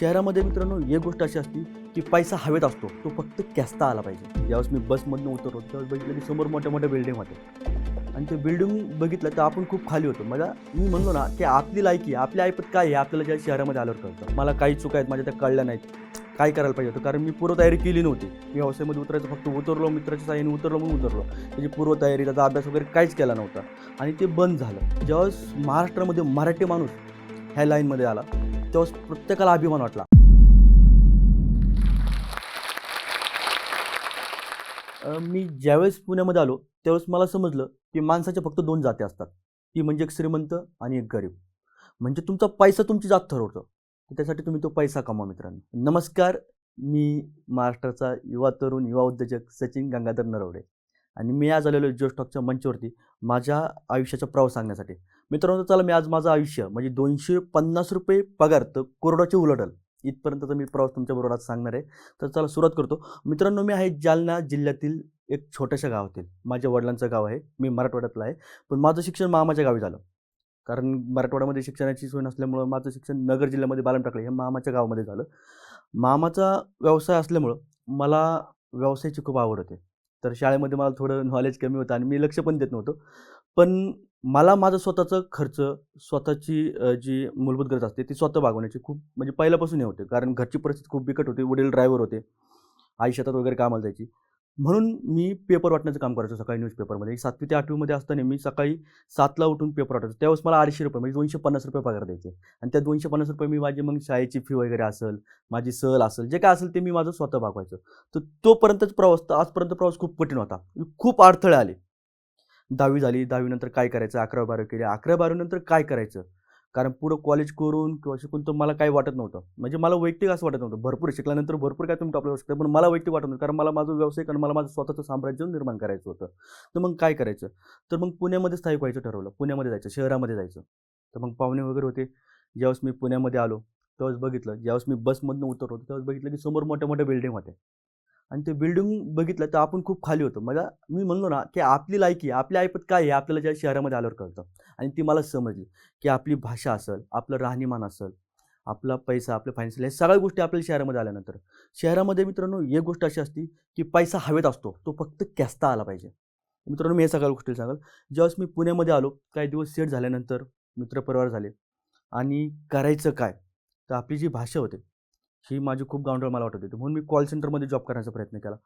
शहरामध्ये मित्रांनो एक गोष्ट अशी असते की पैसा हवेत असतो. तो फक्त कॅसता आला पाहिजे. ज्यावेळेस मी बसमधनं उतरलो त्यावेळेस बघितलं की समोर मोठ्या मोठ्या बिल्डिंग होत्या. आणि ते बिल्डिंग बघितलं तर आपण खूप खाली होतो. मला मी म्हणलो ना की आपली लायकी आपली ऐपत काय आहे? आपल्याला ज्या शहरामध्ये आल्यावर कळतं. मला काही चुका आहेत माझ्या त्या कळल्या नाहीत. काय करायला पाहिजे होतं? कारण मी पूर्वतयारी केली नव्हती. मी व्यवसायामध्ये उतरायचं फक्त उतरलो मित्राच्या साहाय्याने उतरलो म्हणून उतरलो. त्याची पूर्वतयारी त्याचा अभ्यास वगैरे काहीच केला नव्हता. आणि ते बंद झालं. ज्यावेळेस महाराष्ट्रामध्ये मराठी माणूस ह्या लाईनमध्ये आला तो प्रत्येकाला अभिमान वाटला. मी ज्यावेळेस पुण्यामध्ये आलो त्यावेळेस मला समजलं की माणसाच्या फक्त दोन जाती असतात. ती म्हणजे एक श्रीमंत आणि एक गरीब. म्हणजे तुमचा पैसा तुमची जात ठरवतो. त्यासाठी तुम्ही तो पैसा कमा मित्रांनो. नमस्कार मी महाराष्ट्राचा युवा तरुण युवा उद्योजक सचिन गंगाधर नरवडे. आणि मी आज आलेलो जोश टॉकच्या मंचावरती माझ्या आयुष्याचा प्रवास सांगण्यासाठी. मित्रांनो चला मी आज माझं आयुष्य म्हणजे दोनशे पन्नास रुपये पगार तर कोरडाचे उलटल. इथपर्यंतचा मी प्रवास तुमच्याबरोबर आज सांगणार आहे. तर चला सुरुवात करतो. मित्रांनो मी आहे जालना जिल्ह्यातील एक छोट्याशा गावातील. माझ्या वडिलांचं गाव आहे. मी मराठवाड्यातलं आहे. पण माझं शिक्षण मामाच्या गावी झालं. कारण मराठवाड्यामध्ये शिक्षणाची सोय नसल्यामुळं माझं शिक्षण नगर जिल्ह्यामध्ये बालम टाकलं हे मामाच्या गावामध्ये झालं. मामाचा व्यवसाय असल्यामुळं मला व्यवसायाची खूप आवड होते. तर शाळेमध्ये मला थोडं नॉलेज कमी होतं आणि मी लक्ष पण देत नव्हतं. पण मला माझं स्वतःचं खर्च स्वतःची जी मूलभूत गरज असते ती स्वतः भागवण्याची खूप म्हणजे पहिल्यापासून हे होते. कारण घरची परिस्थिती खूप बिकट होती. वडील ड्रायव्हर होते. आई शेतात वगैरे कामाला जायची. म्हणून मी पेपर वाटण्याचं काम करायचो सकाळी न्यूजपेपरमध्ये सातवी ते आठवीमध्ये असताना मी सकाळी सातला उठून पेपर वाटायचो. त्यावेळेस मला अडीचशे रुपये म्हणजे दोनशे पन्नास रुपये पगार द्यायचे. आणि त्या दोनशे पन्नास रुपये मी माझी मग शाळेची फी वगैरे असेल माझी सहल असेल जे काय असेल ते मी माझं स्वतः भागवायचं. तर तोपर्यंतच प्रवास तर आजपर्यंत प्रवास खूप कठीण होता. खूप अडथळे आले. दहावी झाली दहावीनंतर काय करायचं? अकरावी बारावी केली. अकरावी बारावीनंतर काय करायचं? कारण पुढं कॉलेज करून किंवा शिकून तर मला काही वाटत नव्हतं. म्हणजे मला वैयक्तिक असं वाटत नव्हतं. भरपूर शिकल्यानंतर भरपूर काय तुम्ही टॉपला शकता पण मला वैयक्तिक वाटत नव्हतं. कारण मला माझं व्यवसाय आणि मला माझं स्वतःचं साम्राज्य निर्माण करायचं होतं. तर मग काय करायचं? तर मग पुण्यामध्ये स्थायिक व्हायचं ठरवलं. पुण्यामध्ये जायचं शहरामध्ये जायचं. तर मग पाहुणे वगैरे होते. ज्यावेळेस मी पुण्यामध्ये आलो त्यावेळेस बघितलं. ज्यावेळेस मी बसमधनं उतरलो त्यावेळेस बघितलं की समोर मोठ्या मोठ्या बिल्डिंग होत्या. आणि ते बिल्डिंग बघितलं तर आपण खूप खाली होतो. मला मी म्हणलो ना की आपली लायकी आपली ऐपत काय आहे आपल्याला ज्या शहरामध्ये आल्यावर कळतं. आणि ती मला समजली की आपली भाषा असेल आपलं राहणीमान असेल आपला पैसा आपलं फायनान्शियल या सगळ्या गोष्टी आपल्याला शहरामध्ये आल्यानंतर. शहरामध्ये मित्रांनो एक गोष्ट अशी असते की पैसा हवेत असतो तो फक्त कॅसता आला पाहिजे. मित्रांनो मी हे सगळ्या गोष्टी सांगाल. ज्यावेळेस मी पुण्यामध्ये आलो काही दिवस सेट झाल्यानंतर मित्रपरिवार झाले. आणि करायचं काय? तर आपली जी भाषा होते ही माझी खूप गावंडळ मला वाटत होती. म्हणून मी कॉल सेंटरमध्ये जॉब करण्याचा प्रयत्न केला.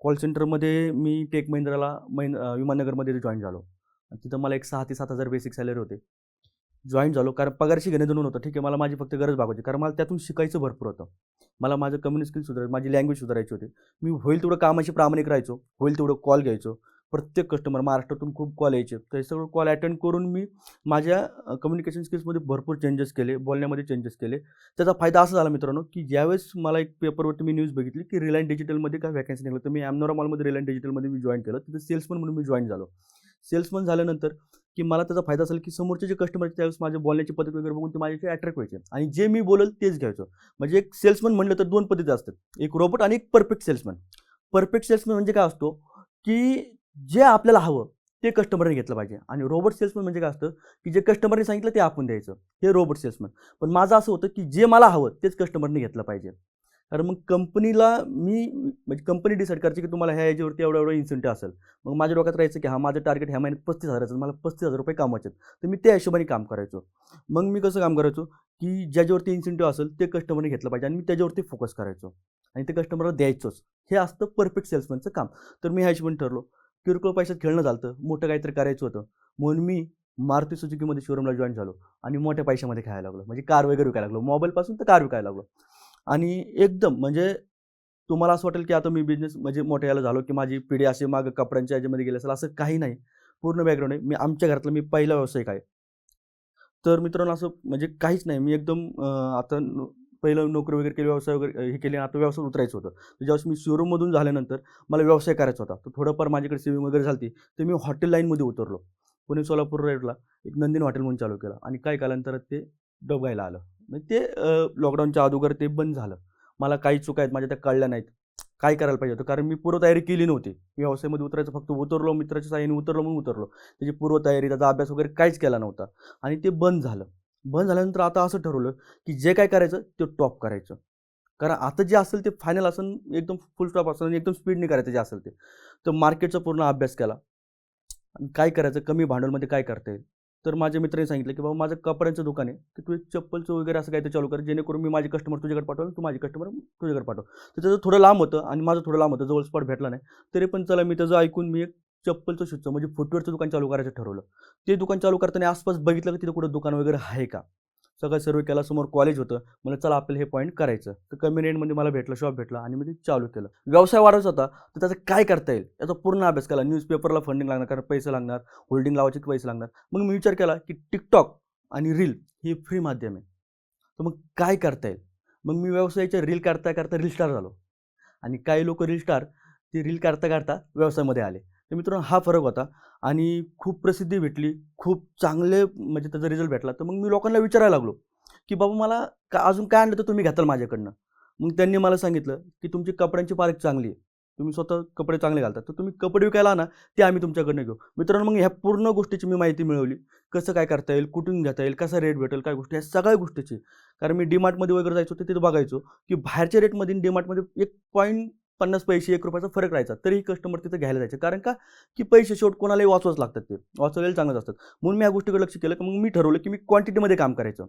कॉल सेंटरमध्ये मी टेक महिंद्राला महिन विमाननगरमध्ये जॉईन झालो. आणि तिथं मला एक सहा ते सात हजार बेसिक सॅलरी होते. जॉईन झालो. कारण पगारशी घेणे दोन होतं ठीक आहे मला माझी फक्त गरज भागवायची. कारण मला त्यातून शिकायचं भरपूर होतं. मला माझं कम्युनिकेशन स्किल सुधारायचं माझी लँग्वेज सुधारायची होती. मी होईल तेवढं कामाशी प्रामाणिक राहायचो. होईल तेवढं कॉल घ्यायचो. प्रत्येक कस्टमर महाराष्ट्रातून खूप कॉल यायचे. तर सगळं कॉल अटेंड करून मी माझ्या कम्युनिकेशन स्किल्समध्ये भरपूर चेंजेस केले बोलण्यामध्ये चेंजेस केले. त्याचा फायदा असा झाला मित्रांनो की ज्यावेळेस मला एक पेपरवरती मी न्यूज बघितली की रिलायन्स डिजिटलमध्ये काय वॅकन्सी निघालं तर मी ॲमनोरा मॉलमध्ये रिलायन्स डिजिटलमध्ये मी जॉईन केलं. तिथे सेल्समन म्हणून मी जॉईन झालो. सेल्समन झाल्यानंतर की मला त्याचा फायदा असेल की समोरचे जे कस्टमर आहेत त्यावेळेस माझ्या बोलण्याची पद्धत वगैरे बघून ते माझ्याशी अट्रॅक्ट व्हायचे. आणि जे मी बोलेल तेच घ्यायचं. म्हणजे एक सेल्समन म्हणलं तर दोन पद्धती असतात. एक रोबोट आणि एक परफेक्ट सेल्समन परफेक्ट सेल्समन म्हणजे काय असतो की जे आपल्याला हवं ते कस्टमरने घेतलं पाहिजे. आणि रोबोट सेल्समन म्हणजे काय असतं की जे कस्टमरने सांगितलं ते आपण द्यायचं. हे रोबोट सेल्समन पण माझं असं होतं की जे मला हवं तेच कस्टमरने घेतलं पाहिजे. कारण मग कंपनीला मी म्हणजे कंपनी डिसाईड करायची की तुम्हाला ह्या याच्यावरती एवढं एवढं इन्सेंटिव्ह असेल. मग माझ्या डोक्यात राहायचं की हा माझं टार्गेट ह्या महिन्यात पस्तीस हजाराचं मला पस्तीस हजार रुपये कामाचे आहेत. तर मी त्या हिशोबाने काम करायचो. मग मी कसं काम करायचो की ज्याच्यावरती इन्सेंटिव्ह असेल ते कस्टमरने घेतलं पाहिजे आणि मी त्याच्यावरती फोकस करायचो. आणि ते कस्टमरला द्यायचोच. हे असतं परफेक्ट सेल्समनचं काम. तर मी ह्या हिशोबाने ठरलो. किरकोळ पैशात खेळणं झालं मोठं काहीतरी करायचं होतं. म्हणून मी मारुती सुजुकीमध्ये शोरूमला जॉईन झालो आणि मोठ्या पैशामध्ये खायला लागलो. म्हणजे कार वगैरे विकायला लागलो. मोबाईलपासून तर कार विकायला लागलो. आणि एकदम म्हणजे तुम्हाला असं वाटेल की आता मी बिझनेस म्हणजे मोठ्या याला झालो की माझी पिढी असे मागं कपड्यांच्या याच्यामध्ये गेली असेल असं काही नाही. पूर्ण बॅकग्राऊंड आहे. मी आमच्या घरातला मी पहिला व्यावसायिक आहे. तर मित्रांनो असं म्हणजे काहीच नाही. मी एकदम आता पहिलं नोकरी वगैरे केली व्यवसाय वगैरे हे केले आता व्यवसाय उतरायचं होतं. तर ज्यावेळेस मी शोरूममधून झाल्यानंतर मला व्यवसाय करायचा होता. तर थोडंफार माझ्याकडे सेविंग वगैरे झाली तर मी हॉटेल लाईनमध्ये उतरलो. पुणे सोलापूर रोडला एक नंदिन हॉटेल म्हणून चालू केलं आणि काही कालांतरात ते डबगायला आलं. म्हणजे ते लॉकडाऊनच्या अगोदर ते बंद झालं. मला काही चुका आहेत माझ्या त्या कळल्या नाहीत. काय करायला पाहिजे होतं? कारण मी पूर्वतयारी केली नव्हती. मी व्यवसायामध्ये उतरायचं फक्त उतरलो मित्राच्या साहाय्याने उतरलो म्हणून उतरलो. त्याची पूर्वतयारी त्याचा अभ्यास वगैरे काहीच केला नव्हता. आणि ते बंद झालं. बंद झाल्यानंतर आता असं ठरवलं की जे काय करायचं ते टॉप करायचं. कारण आता जे असेल ते फायनल असेल एकदम फुल स्टॉप असेल आणि एकदम स्पीडने करायचं जे असेल ते. तर मार्केटचा पूर्ण अभ्यास केला. काय करायचं कमी भांडवलमध्ये काय करता येईल? तर माझ्या मित्राने सांगितलं की बाबा माझं कपड्यांचं दुकान आहे. की तू एक चप्पलचं वगैरे असं काहीतरी चालू कर. जेणेकरून मी माझे कस्टमर तुझ्याकडे पाठवलं तू माझे कस्टमर तुझ्याकडे पाठव. तर त्याचं थोडं लांब होतं आणि माझं थोडं लांब होतं. जवळ स्पॉट भेटला नाही. तरी पण चला मी त्याचं ऐकून मी एक चप्पलचं शूजचं म्हणजे फुटवेअरचं दुकान चालू करायचं ठरवलं. ते दुकान चालू करताना आसपास बघितलं की तिथं कुठं दुकान वगैरे आहे का? सगळं सर्व केला समोर कॉलेज होतं. मला चला आपल्याला हे पॉईंट करायचं. तर कमी रेंटमध्ये मला भेटलं शॉप भेटला आणि मी ते चालू केलं. व्यवसाय वाढवायचा होता. तर त्याचं काय करता येईल? याचा पूर्ण अभ्यास केला. न्यूजपेपरला फंडिंग लागणार कारण पैसे लागणार होल्डिंग लावायचे पैसे लागणार. मग मी विचार केला की टिकटॉक आणि रील हे फ्री माध्यम आहे. तर मग काय करता येईल? मग मी व्यवसायाच्या रील करता करता रील स्टार झालो. आणि काही लोक रील स्टार ते रील करता करता व्यवसायामध्ये आले. तर मित्रांनो हा फरक होता आणि खूप प्रसिद्धी भेटली खूप चांगले म्हणजे त्याचा रिझल्ट भेटला. तर मग मी लोकांना विचारायला लागलो की बाबा मला का अजून काय आणलं तर तुम्ही घेताल माझ्याकडनं? मग त्यांनी मला सांगितलं की तुमची कपड्यांची पारख चांगली आहे. तुम्ही स्वतः कपडे चांगले घालता. तर तुम्ही कपडे विकायला ना ते आम्ही तुमच्याकडनं घेऊ. मित्रांनो मग ह्या पूर्ण गोष्टीची मी माहिती मिळवली. कसं काय करता येईल कुठून घेता येईल कसा रेट भेटेल काय गोष्टी ह्या सगळ्या गोष्टीची. कारण मी डीमार्टमध्ये वगैरे जायचो तर तिथे बघायचो की बाहेरच्या रेटमध्ये डीमार्टमध्ये एक पॉईंट पन्नास पैसे एक रुपयाचा फरक राहायचा. तरीही कस्टमर तिथं घ्यायला जायचे. कारण का? की पैसे शेवट कोणालाही वाचवाच लागतात ते. वाचवायला चांगलंच असतात. म्हणून मी या गोष्टीकडे लक्ष केलं. की मग मी ठरवलं की मी क्वांटिटीमध्ये काम करायचं.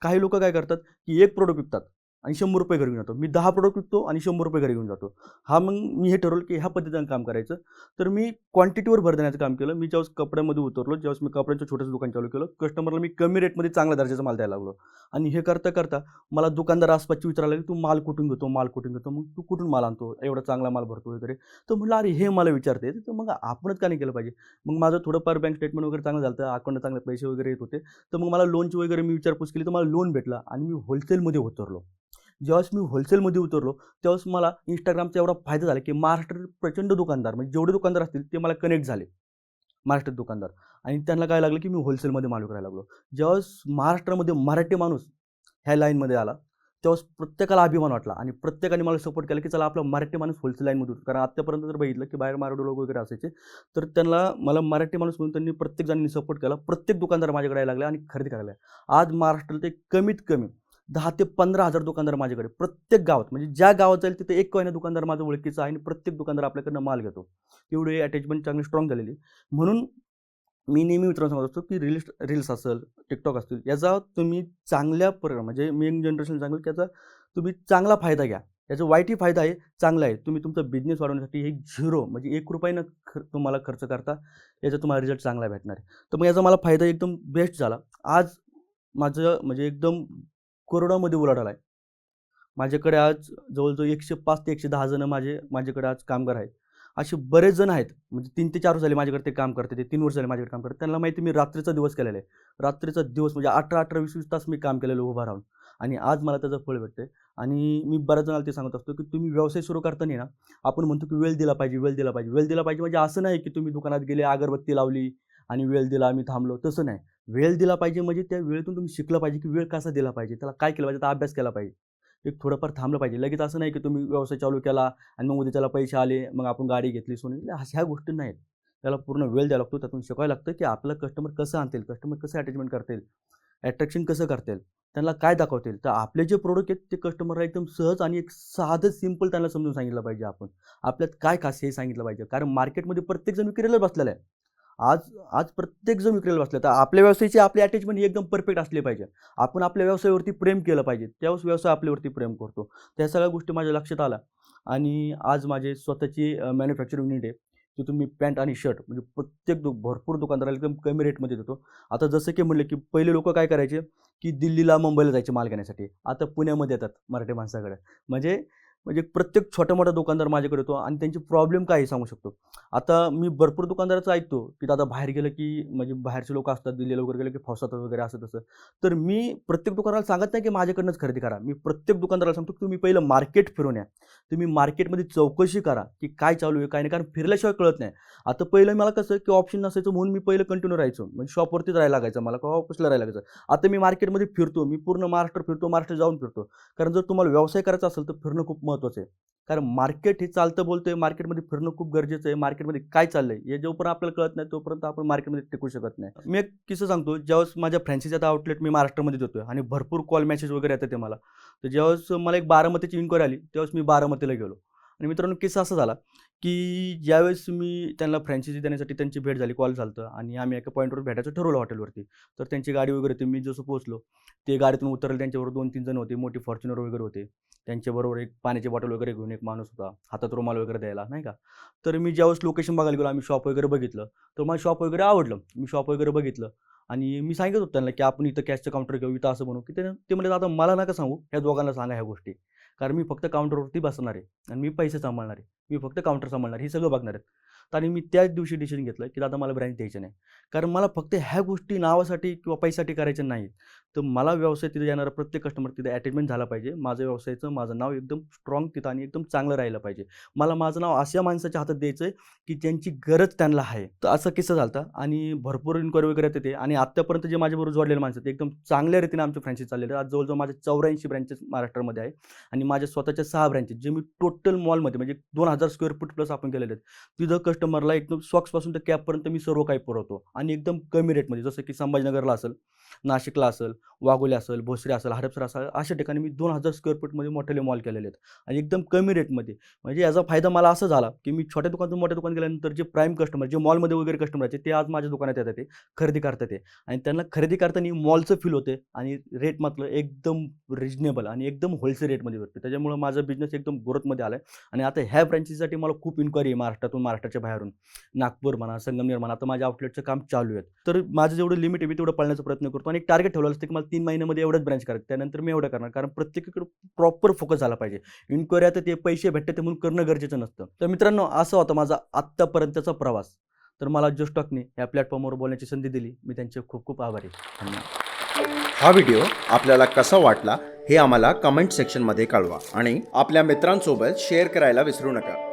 काही लोक काय करतात? की एक प्रोडक्ट विकतात. आणि शंभर रुपये घरी घेऊन जातो. मी दहा प्रोडक्ट विकतो आणि शंभर रुपये घरी घेऊन जातो. हा मग मी हे ठरवलं की ह्या पद्धतीनं काम करायचं. तर मी क्वांटिटीवर भर देण्याचं काम केलं. मी ज्यावेळेस कपड्यामध्ये उतरलो ज्यावेळेस मी कपड्यांचं छोटंसं दुकान चालू केलं कस्टमरला मी कमी रेटमध्ये चांगल्या दर्जाचा माल द्यायला लागलो. आणि हे करता करता मला दुकानदार आसपासची विचारायला लागले तू माल कुठून घेतो? माल कुठून घेतो? मग तू कुठून माल आणतो? एवढा चांगला माल भरतो वगैरे. तर म्हटलं अरे हे मला विचारते. तर मग आपणच का नाही केलं पाहिजे? मग माझं थोडंफार बँक स्टेटमेंट वगैरे चांगलं झालं तर अकाउंटला चांगले पैसे वगैरे येत होते. तर मग मला लोनची वगैरे मी विचारपूस केली तर मला लोन भेटला आणि मी होलसेलमध्ये उतरलो. ज्यावेळेस मी होलसेलमध्ये उतरलो त्यावेळेस मला इंस्टाग्रामचा एवढा फायदा झाला की महाराष्ट्रात प्रचंड दुकानदार म्हणजे जेवढे दुकानदार असतील ते मला कनेक्ट झाले. महाराष्ट्रात दुकानदार. आणि त्यांना काय लागलं की मी होलसेलमध्ये माल करायला लागलो. ज्यावेळेस महाराष्ट्रामध्ये मराठी माणूस ह्या लाईनमध्ये आला त्यावेळेस प्रत्येकाला अभिमान वाटला आणि प्रत्येकाने मला सपोर्ट केला की चला आपला मराठी माणूस होलसेल लाईनमध्ये होतो कारण आत्तापर्यंत जर बघितलं की बाहेर मराठी लोक वगैरे असायचे तर त्यांना मला मराठी माणूस म्हणून त्यांनी प्रत्येक जणांनी सपोर्ट केला. प्रत्येक दुकानदार माझ्याकडे यायला लागले आणि खरेदी करायला आज महाराष्ट्रात ते कमीत कमी दहा ते पंधरा हजार दुकानदार माझ्याकडे. प्रत्येक गावात म्हणजे ज्या गावात जाईल तिथे एक कोयना दुकानदार माझं ओळखीचा आहे आणि प्रत्येक दुकानदार आपल्याकडनं माल घेतो. एवढी अटॅचमेंट चांगली स्ट्रॉंग झालेली म्हणून मी नेहमी मित्रांना सांगत असतो की रील्स रील्स असेल टिकटॉक असतील याचा तुम्ही चांगल्या परिणाम म्हणजे यंग जनरेशन सांगेल की याचा तुम्ही चांगला फायदा घ्या. याचा वाईटही फायदा आहे चांगला आहे. तुम्ही तुमचा बिझनेस वाढवण्यासाठी एक झिरो म्हणजे एक रुपयानं ख तुम्हाला खर्च करता याचा तुम्हाला रिझल्ट चांगला भेटणार आहे. तर मग याचा मला फायदा एकदम बेस्ट झाला. आज माझं म्हणजे एकदम करोडामध्ये उलाढाल आहे. माझ्याकडे आज जवळजवळ एकशे पाच ते एकशे दहा जणं माझे माझ्याकडे आज कामगार आहेत. असे बरेच जण आहेत म्हणजे तीन ते चार वर्ष झाले माझ्याकडे ते काम करते ते तीन वर्ष झाले माझ्याकडे काम करते त्यांना माहिती मी रात्रीचा दिवस केलेला आहे. रात्रीचा दिवस म्हणजे अठरा अठरा वीस वीस तास मी काम केलेलं उभा राहून. आणि आज मला त्याचं फळ भेटते आणि मी बऱ्याच जणांना ते सांगत असतो की तुम्ही व्यवसाय सुरू करताना ना आपण म्हणतो की वेळ दिला पाहिजे वेळ दिला पाहिजे. वेळ दिला पाहिजे म्हणजे असं नाही की तुम्ही दुकानात गेले अगरबत्ती लावली आणि वेळ दिला आम्ही थांबलो. तसं नाही. वेळ दिला पाहिजे म्हणजे त्या वेळेतून तुम्ही शिकलं पाहिजे की वेळ कसा दिला पाहिजे. त्याला काय केलं पाहिजे त्याचा अभ्यास केला पाहिजे. एक थोडंफार थांबलं पाहिजे. लगेच असं नाही की तुम्ही व्यवसाय चालू केला आणि मग उद्या त्याला पैसे आले मग आपण गाडी घेतली सोनी. ह्या गोष्टी नाहीत. त्याला पूर्ण वेळ द्यावा लागतो. त्यातून शिकवायला लागतं की आपलं कस्टमर कसं आणतील कस्टमर कसं अटॅचमेंट करतील अट्रॅक्शन कसं करतील त्यांना काय दाखवतील. तर आपले जे प्रोडक्ट आहेत ते कस्टमरला एकदम सहज आणि एक साधं सिंपल त्यांना समजून सांगितलं पाहिजे आपण. आपल्यात काय खास हे सांगितलं पाहिजे. कारण मार्केटमध्ये प्रत्येकजण विक्रीला बसलेला आहे. आज आज प्रत्येकजण विक्रेला बसले. तर आपल्या व्यवसायाची आपली अटॅचमेंट एकदम परफेक्ट असली पाहिजे. आपण आपल्या व्यवसायावरती प्रेम केलं पाहिजे. त्यावेळेस व्यवसाय आपल्यावरती प्रेम करतो. त्या सगळ्या गोष्टी माझ्या लक्षात आल्या. आणि आज माझे स्वतःची मॅन्युफॅक्चरिंग युनिट आहे. तिथून मी पॅन्ट आणि शर्ट म्हणजे प्रत्येक दु भरपूर दुकानदाराला एकदम कमी रेटमध्ये देतो. आता जसं की म्हणलं की पहिले लोक काय करायचे? की दिल्लीला मुंबईला जायचे माल घेण्यासाठी. आता पुण्यामध्ये येतात मराठी माणसाकडे. म्हणजे म्हणजे प्रत्येक छोटा मोठा दुकानदार माझ्याकडे येतो आणि त्यांची प्रॉब्लेम काय आहे सांगू शकतो. आता मी भरपूर दुकानदाराचं ऐकतो की दादा बाहेर गेलं की म्हणजे बाहेरचे लोक असतात दिल्लीला वगैरे गेलं की फसतात वगैरे असं तसं. तर मी प्रत्येक दुकानाला सांगत नाही की माझ्याकडनंच खरेदी करा. मी प्रत्येक दुकानदाराला सांगतो की तुम्ही पहिलं मार्केट फिरून या. तुम्ही मार्केटमध्ये चौकशी करा की काय चालू आहे काय नाही कारण फिरल्याशिवाय कळत नाही. आता पहिलं मला कसं की ऑप्शन नसायचं म्हणून मी पहिलं कंटिन्यू राहायचो. म्हणजे शॉपवरतीच राहायला लागायचं मला किंवा ऑफिसला राहायला लागायचं. आता मी मार्केटमध्ये फिरतो मी पूर्ण महाराष्ट्र फिरतो महाराष्ट्र जाऊन फिरतो. कारण जर तुम्हाला व्यवसाय करायचा असेल तर फिरणं खूप महत्त्वाचं आहे. कारण मार्केट हे चालतं बोलतोय मार्केटमध्ये फिरणं खूप गरजेचं आहे मार्केटमध्ये काय चाललंय हे जोपर्यंत आपल्याला कळत नाही तोपर्यंत आपण मार्केटमध्ये टिकू शकत नाही. मी एक किस्सा सांगतो ज्यावेळेस माझ्या फ्रँचायझी आता आउटलेट मी महाराष्ट्रामध्ये देतोय आणि भरपूर कॉल मॅसेज वगैरे येतात ते मला. तर ज्यावेळेस मला एक बारामतीची इन्क्वायरी आली त्यावेळेस मी बारामतीला गेलो. आणि मित्रांनो किस्सा असा झाला की ज्यावेळेस मी त्यांना फ्रँचायझी देण्यासाठी त्यांची भेट झाली कॉल झालं आणि आम्ही एका पॉईंटवर भेटायचं ठरवलं हॉटेलवरती तर त्यांची गाडी वगैरे होती मी जसं पोहोचलो ते गाडीतून उतरले त्यांच्याबरोबर दोन तीन जण होते मोठी फॉर्च्युनर वगैरे होते. त्यांच्याबरोबर एक पाण्याची बॉटल वगैरे घेऊन एक माणूस होता हातात रुमाल वगैरे द्यायला नाही का? तर मी ज्यावेळेस लोकेशन बघायला गेलो आम्ही शॉप वगैरे बघितलं. तर मला शॉप वगैरे आवडलं मी शॉप वगैरे बघितलं आणि मी सांगितलं होतं त्यांना की आपण इथं कॅशचं काउंटर घेऊ इथं असं बनवू की ते ते म्हणजे आता मला नका सांगू ह्या दोघांना सांगा ह्या गोष्टी. कारण मी फक्त काउंटरवरती बसणार आहे आणि मी पैसे सांभाळणार आहे. मी फक्त काउंटर सांभाळणार हे सगळं बघणार आहेत. तर आणि मी त्याच दिवशी डिसिजन घेतलं की दादा मला ब्रँच द्यायचं नाही. कारण मला फक्त ह्या गोष्टी नावासाठी किंवा पैशासाठी करायच्या नाहीत. तर मला व्यवसाय तिथे येणारा प्रत्येक कस्टमर तिथे अटॅचमेंट झाला पाहिजे. माझं व्यवसायाचं माझं नाव एकदम स्ट्रॉंग तिथं आणि एकदम चांगलं राहिलं पाहिजे. मला माझं नाव अशा माणसाच्या हातात द्यायचं आहे की ज्यांची गरज त्यांना आहे. तर असं किस्सा झाला आणि भरपूर इन्क्वायरी वगैरे येते आणि आत्तापर्यंत जे माझ्याबरोबर जोडलेले माणसं आहेत ते एकदम चांगल्या रीतीने आमचे फ्रँचाईज चाललेले आज जवळजवळ माझे चौऱ्याऐंशी ब्रँचेस महाराष्ट्रामध्ये आहे आणि माझ्या स्वतःच्या सहा ब्रँचेस जे मी टोटल मॉलमध्ये म्हणजे दोन हजार स्क्वेअर फूट प्लस आपण केलेले आहेत. तिथं कस्टमरला एकदम सॉक्सपासून तर कॅबपर्यंत मी सर्व काही पुरवतो. आणि एकदम कमी रेटमध्ये जसं की संभाजीनगरला असेल नाशिकला असेल वाघोली असेल भोसरी असेल हडपसर असेल अशा ठिकाणी मी दोन हजार स्क्वेअर फूटमध्ये मोठे मॉल केलेले आहेत. आणि एकदम कमी रेटमध्ये म्हणजे याचा फायदा मला असं झाला की मी छोट्या दुकानातून मोठ्या दुकान गेल्यानंतर जे प्राईम कस्टमर जे मॉलमध्ये वगैरे कस्टमर आहेत ते आज माझ्या दुकानात येतात ते खरेदी करतात ते. आणि त्यांना खरेदी करताना मॉलचं फील होते आणि रेट मात्र एकदम रिजनेबल आणि एकदम होलसेल रेटमध्ये भेटते. त्याच्यामुळं माझा बिझनेस एकदम ग्रोथमध्ये आला आहे आणि आता ह्या ब्रँचेससाठी मला खूप इन्क्वायरी आहे महाराष्ट्रातून महाराष्ट्राच्या बाहेरून. नागपूर म्हणा संगमनेर म्हणा आता माझ्या आउटलेटचं काम चालू आहे. तर माझं जेवढं लिमिट आहे मी तेवढं पाळण्याचा प्रयत्न करतो आणि एक टार्गेट ठेवलं असतं की मला तीन महिन्यामध्ये एवढंच ब्रँच करायचं. त्यानंतर मी एवढं करणार. कारण प्रत्येकाकडे प्रॉपर फोकस झाला पाहिजे. इन्क्वायरी आता ते पैसे भेटते ते म्हणून करणं गरजेचं नसतं. तर मित्रांनो असं होतं माझा आत्तापर्यंतचा प्रवास. तर मला जो टॉकने या प्लॅटफॉर्मवर बोलण्याची संधी दिली. मी त्यांचे खूप खूप आभारी. धन्यवाद. हा व्हिडिओ आपल्याला कसा वाटला हे आम्हाला कमेंट सेक्शनमध्ये कळवा आणि आपल्या मित्रांसोबत शेअर करायला विसरू नका.